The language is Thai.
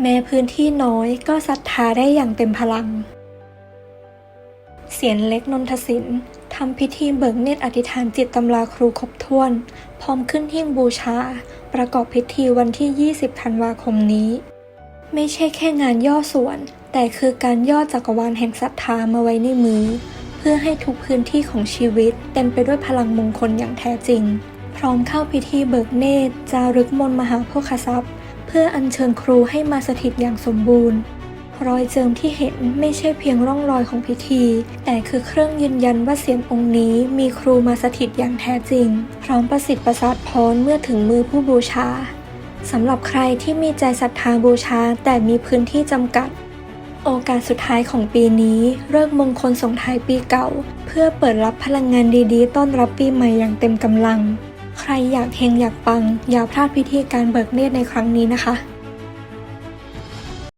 แม้พื้นที่น้อยก็ศรัทธาได้อย่างเต็มพลัง เสียนเล็กนนทศิลป์ทำพิธีเบิกเนตรอธิษฐานจิตตำราครูครบถ้วน พร้อมขึ้นหิ้งบูชา ประกอบพิธีวันที่ 20 ธันวาคมนี้ ไม่ใช่แค่งานย่อส่วน แต่คือการย่อจักรวาลแห่งศรัทธามาไว้ในมือ เพื่อให้ทุกพื้นที่ของชีวิต เต็มไปด้วยพลังมงคลอย่างแท้จริง พร้อมเข้าพิธีเบิกเนตรจารึกมนมหาโภคทรัพย์ พื่ออัญเชิญครูให้มาสถิตอย่างสมบูรณ์ รอยเจิมที่เห็นไม่ใช่เพียงร่องรอยของพิธี แต่คือเครื่องยืนยันว่าเสียงองค์นี้มีครูมาสถิตอย่างแท้จริง พร้อมประสิทธิ์ประสาทพรเมื่อถึงมือผู้บูชาสำหรับใครที่มีใจศรัทธาบูชาแต่มีพื้นที่จำกัด โอกาสสุดท้ายของปีนี้เลิกมงคลส่งท้ายปีเก่า เพื่อเปิดรับพลังงานดีๆ ต้อนรับปีใหม่อย่างเต็มกำลัง ใครอยากเฮงอยากปัง อย่าพลาดพิธีการเบิกเนตรในครั้งนี้นะคะ